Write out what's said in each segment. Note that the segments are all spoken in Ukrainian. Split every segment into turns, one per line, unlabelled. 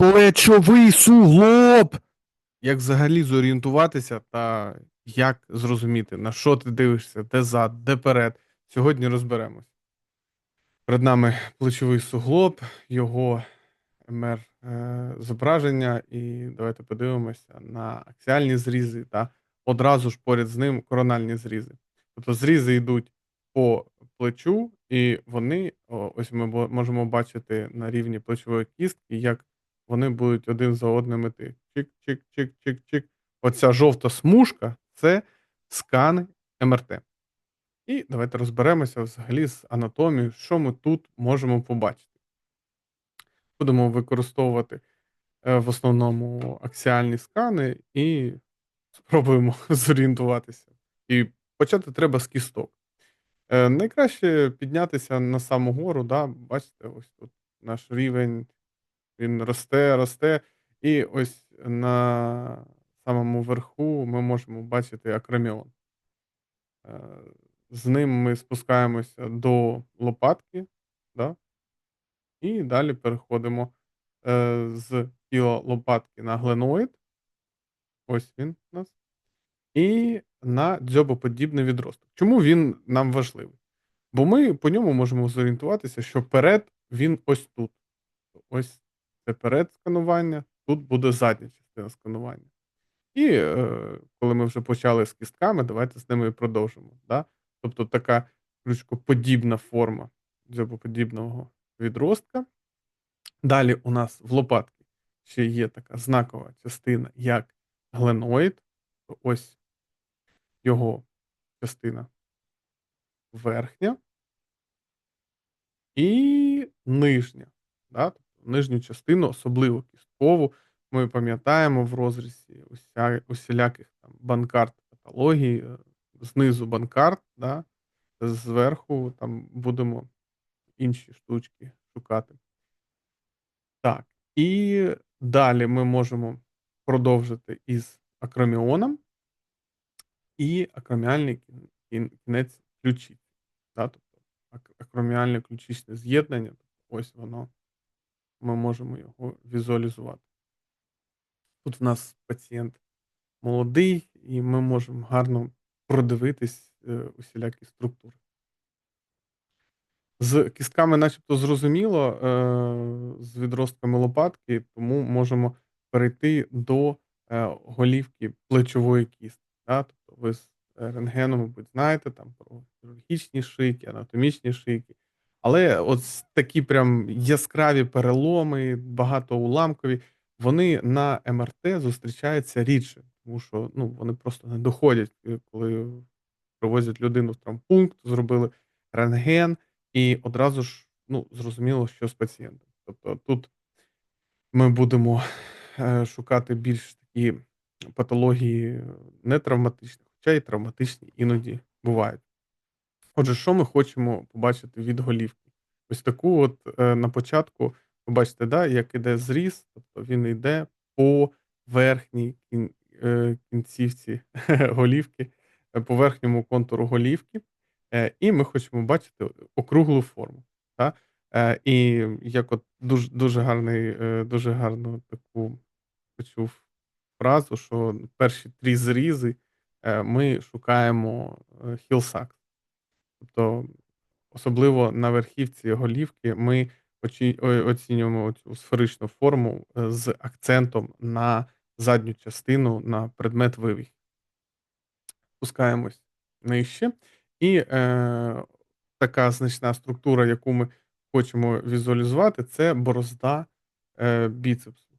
Плечовий суглоб! Як взагалі зорієнтуватися та як зрозуміти, на що ти дивишся, де зад, де перед. Сьогодні розберемось. Перед нами плечовий суглоб, його МР е, зображення, і давайте подивимося на аксіальні зрізи та одразу ж поряд з ним корональні зрізи. Тобто зрізи йдуть по плечу, і вони, ось ми можемо бачити на рівні плечової кістки, як вони будуть один за одним іти. Чик-чик-чик-чик-чик. Оця жовта смужка це скани МРТ. І давайте розберемося взагалі з анатомією, що ми тут можемо побачити. Будемо використовувати е, в основному аксіальні скани і спробуємо зорієнтуватися. І почати треба з кісток. Е, найкраще піднятися на саму гору, да, бачите, ось тут наш рівень, він росте, росте. І ось на самому верху ми можемо бачити акроміон. Е, з ним ми спускаємося до лопатки, да, і далі переходимо е, з тіла лопатки на гленоїд. Ось він у нас. І на дзьобоподібний відросток. Чому він нам важливий? Бо ми по ньому можемо зорієнтуватися, що перед він ось тут. Ось це перед сканування, тут буде задня частина сканування. І е, коли ми вже почали з кістками, давайте з ними і продовжимо. Да? Тобто така крючкоподібна форма дзьобоподібного відростка. Далі у нас в лопатці ще є така знакова частина, як гленоїд. Ось його частина верхня і нижня. Да? Нижню частину, особливо кісткову, ми пам'ятаємо в розрізі уся, усіляких там банкарт патології, е, знизу банкарт, да? зверху там будемо інші штучки шукати. Так, і далі ми можемо продовжити із акроміоном і акроміальний кін- кін- кінець ключиці. Да? Тобто акроміальне ключичне з'єднання, тобто ось воно, ми можемо його візуалізувати. Тут в нас пацієнт молодий, і ми можемо гарно продивитись е, усілякі структури. З кістками, начебто, зрозуміло, е, з відростками лопатки, тому можемо перейти до е, голівки плечової кістки. Тобто ви з рентгену, мабуть, знаєте там про хірургічні шийки, анатомічні шийки. Але от такі прям яскраві переломи, багатоуламкові, вони на МРТ зустрічаються рідше, тому що ну, вони просто не доходять, е, коли привозять людину в травмпункт, зробили рентген, і одразу ж ну, зрозуміло, що з пацієнтом. Тобто тут ми будемо е, шукати більш такі патології не травматичні, хоча й травматичні іноді бувають. Отже, що ми хочемо побачити від голівки? Ось таку, от е, на початку, ви бачите, да, як іде зріз, тобто він йде по верхній кін, е, кінцівці голівки, е, по верхньому контуру голівки, е, і ми хочемо бачити округлу форму. Да? Е, і як от дуже, дуже гарний, е, дуже гарну таку почув фразу, що перші три зрізи е, ми шукаємо е, хілсакс. Тобто, особливо на верхівці голівки ми оцінюємо цю сферичну форму е, з акцентом на задню частину, на предмет вивіх. Спускаємось нижче. І е, така значна структура, яку ми хочемо візуалізувати, це борозда е, біцепсу,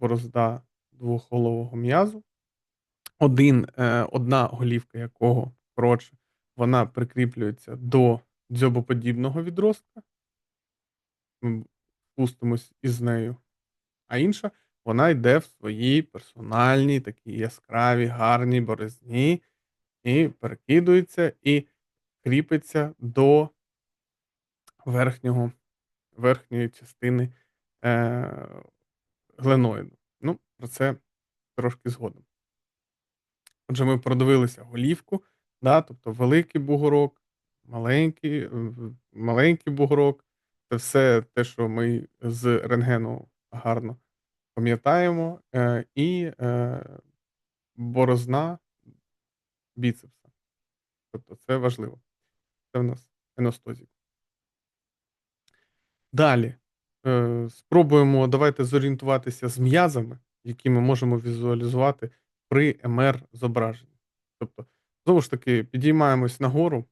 борозда двохголового м'язу. Один, е, одна голівка якого коротше, вона прикріплюється до дзьобоподібного відростка. Ми спустимось із нею. А інша вона йде в своїй персональній, такій яскравій, гарній борозні, і перекидується, і кріпиться до верхнього, верхньої частини е, гленоїду. Ну, про це трошки згодом. Отже, ми продивилися голівку, да, тобто великий бугорок, маленький, е, маленький бугорок. Це все те, що ми з рентгену гарно пам'ятаємо, е, і е, борозна біцепса. Тобто це важливо. Це в нас еностозік. Далі. Спробуємо давайте зорієнтуватися з м'язами, які ми можемо візуалізувати при МР-зображенні. Тобто, знову ж таки, підіймаємось нагору.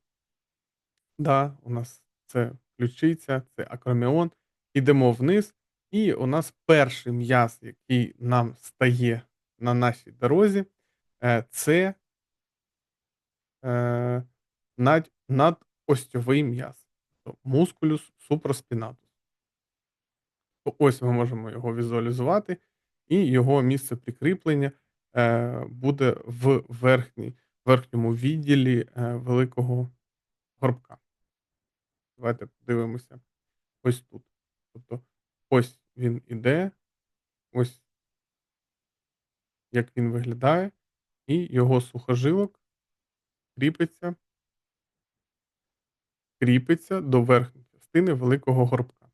Да, у нас це ключиця, це акроміон. Ідемо вниз, і у нас перший м'яз, який нам стає на нашій дорозі, е, це е, над, надостьовий м'яз. Тобто мускулюс супроспінатус. Ось ми можемо його візуалізувати, і його місце прикріплення е, буде в верхній, верхньому відділі е, великого горбка. Давайте подивимося ось тут. Тобто, ось він іде, ось як він виглядає, і його сухожилок кріпиться, кріпиться до верхньої частини великого горбка.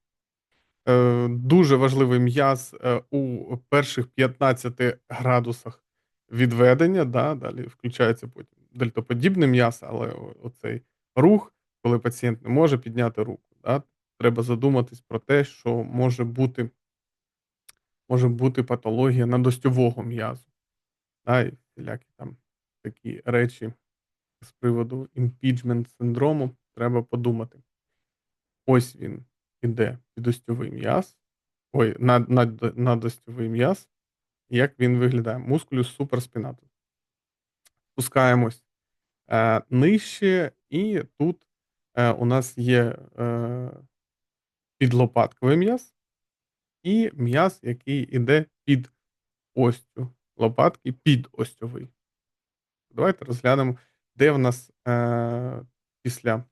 Е, Дуже важливий м'яз е, у перших 15 градусах відведення. Да, Далі включається потім дельтоподібний м'яз, але оцей рух, коли пацієнт не може підняти руку, да, треба задуматись про те, що може бути може бути патологія надостьового м'язу. Да, і всілякі там такі речі з приводу імпіджмент синдрому треба подумати. Ось він іде підостьовий м'яз. Ой, над, над, надостьовий м'яз. Як він виглядає? Мускулюс суперспінатус. Спускаємось е, нижче, і тут е, у нас є е, підлопатковий м'яз і м'яз, який іде під остю лопатки, підостьовий. Давайте розглянемо, де в нас е, після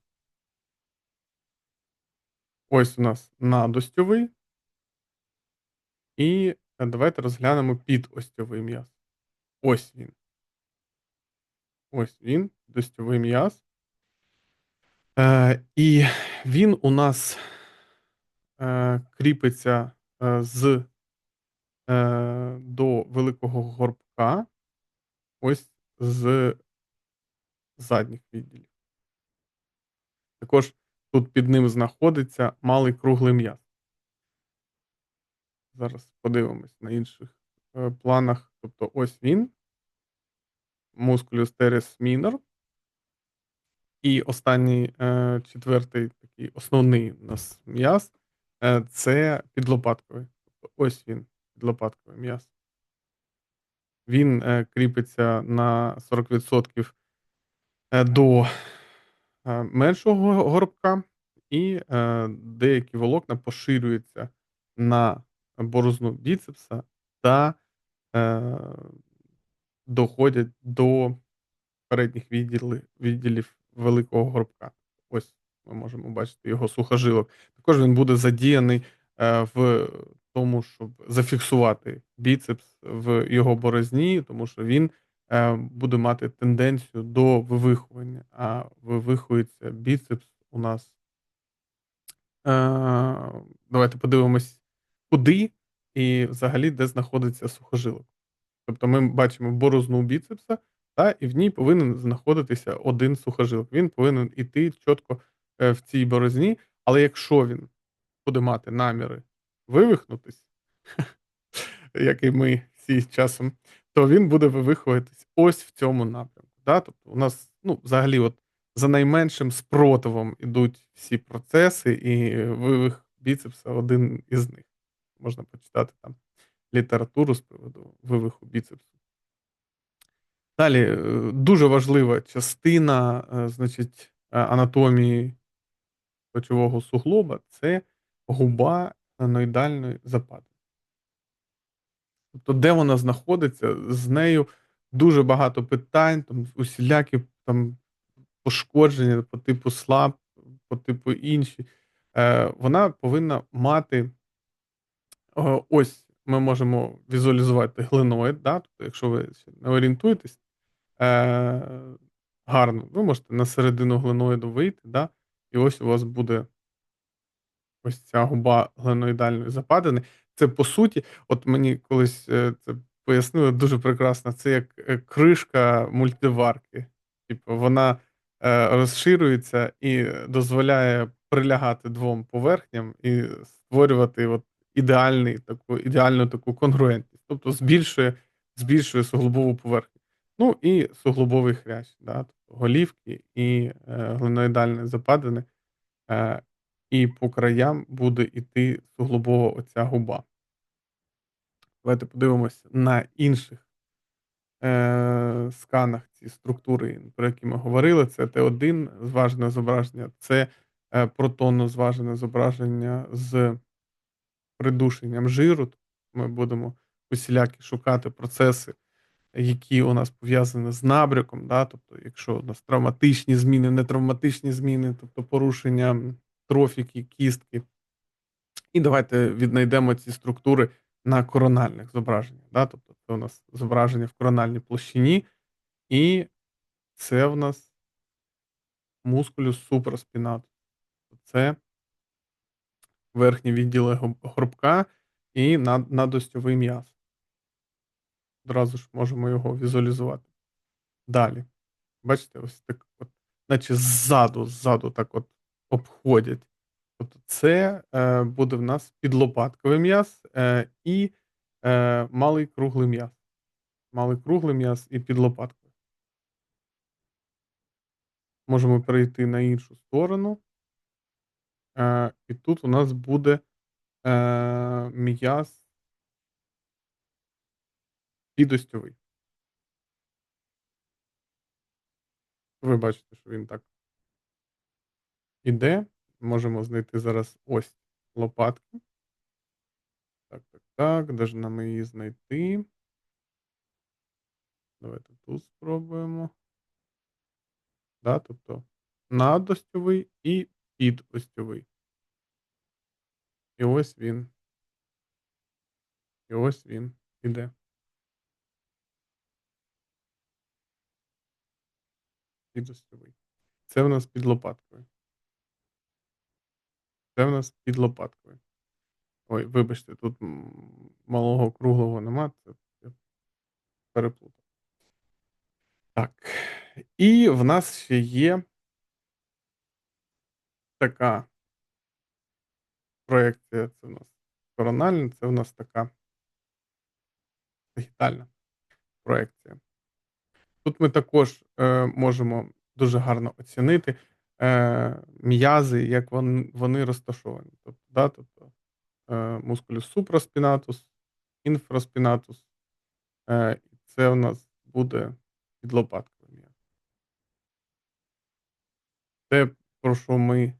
Ось у нас надостьовий. І давайте розглянемо підостьовий м'яз. Ось він. Ось він, достьовий м'яз. Е, І він у нас е, кріпиться е, з е, до великого горбка. Ось з задніх відділів. Також Тут під ним знаходиться малий круглий м'яз. Зараз подивимось на інших е, планах. Тобто ось він. Мускулюс терес мінор. І останній е, четвертий такий основний у нас м'яз е, це підлопатковий. Тобто ось він, підлопатковий м'яз. Він е, кріпиться на 40% е, до Е, меншого горбка, і е, деякі волокна поширюються на борозну біцепса та е, доходять до передніх відділів, відділів великого горбка. Ось ми можемо бачити його сухожилок. Також він буде задіяний в тому, щоб зафіксувати біцепс в його борозні, тому що він Е, буде мати тенденцію до вивихування, а вивихується біцепс у нас. Е, давайте подивимось, куди і взагалі де знаходиться сухожилок. Тобто ми бачимо борозну біцепса, та, і в ній повинен знаходитися один сухожилок. Він повинен іти чітко е, в цій борозні, але якщо він буде мати наміри вивихнутись, як і ми всі часом, то він буде вивихуватись ось в цьому напрямку. Да? Тобто у нас ну, взагалі от за найменшим спротивом ідуть всі процеси, і вивих біцепса один із них. Можна почитати там літературу з приводу вивиху біцепсу. Далі дуже важлива частина, е, значить, анатомії плечового суглоба це губа аноїдальної западини. Тобто, де вона знаходиться, з нею дуже багато питань, там усілякі там пошкодження по типу слаб, по типу інші. Е, Вона повинна мати ось ми можемо візуалізувати глиноїд, да? тобто, якщо ви не орієнтуєтесь е, гарно, ви можете на середину глиноїду вийти, да? і ось у вас буде ось ця губа глиноїдальної западини. Це по суті, от мені колись, е, це пояснили дуже прекрасно. Це як, е, кришка мультиварки. Типу вона, е, розширюється і дозволяє прилягати двом поверхням і створювати от ідеальний таку ідеальну таку конгруентність. Тобто збільшує збільшує суглобову поверхню. Ну і суглобовий хрящ, да, тобто голівки і, е, глиноїдальні западини, е, і по краям буде іти суглобова оця губа. Давайте подивимось на інших, е, сканах ці структури, про які ми говорили. Це Т1 зважене зображення, це, е, протонно зважене зображення з придушенням жиру. Ми будемо усілякі шукати процеси, які у нас пов'язані з набряком, да, тобто, якщо у нас травматичні зміни, нетравматичні зміни, тобто порушення трофіки, кістки. І давайте віднайдемо ці структури на корональних зображеннях. Да? Тобто це у нас зображення в корональній площині, і це в нас мускулюс суpraspinatus. Це верхні відділи горбка і над, надостьовий м'яз. Одразу ж можемо його візуалізувати. Далі. Бачите, ось так, от, наче ззаду, ззаду так от обходять. Тобто, це е, буде в нас підлопатковий м'яз е, і е, малий круглий м'яз. Малий круглий м'яз і підлопатковий. Можемо перейти на іншу сторону. Е, і тут у нас буде е, м'яз підостьовий. Ви бачите, що він так іде. Можемо знайти зараз ось лопатки. Так, так, так. Де ж нам її знайти? Давайте тут спробуємо. Да, тобто надостьовий і підостьовий. І ось він. І ось він іде. Підостьовий. Це в нас під лопаткою. Це в нас під лопаткою. Ой, вибачте, тут малого круглого нема, це переплутав. Так. І в нас ще є така проекція. Це у нас корональна, це у нас така сагітальна проекція. Тут ми також е, можемо дуже гарно оцінити е, м'язи, як вони вони розташовані. Тобто, да, тобто е, мускулюс супраспінатус, інфраспінатус, е, це у нас буде підлопатковий м'яз. Те, про що ми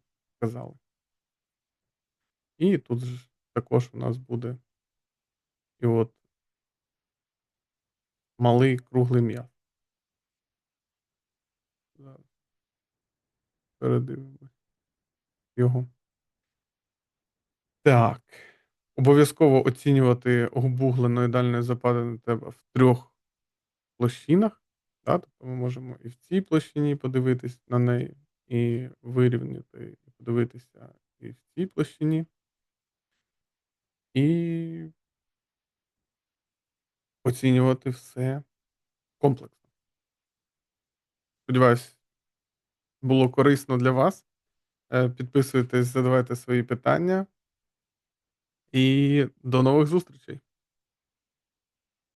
казали. І тут ж також у нас буде і от малий круглий м'яз. Зараз передивимось його. Так. Обов'язково оцінювати губу глиноїдальної западини треба в трьох площинах. Да? Тобто ми можемо і в цій площині подивитись на неї, і вирівняти, і подивитися і в цій площині. І оцінювати все комплексно. Сподіваюсь, було корисно для вас. Е, підписуйтесь, задавайте свої питання. І до нових зустрічей!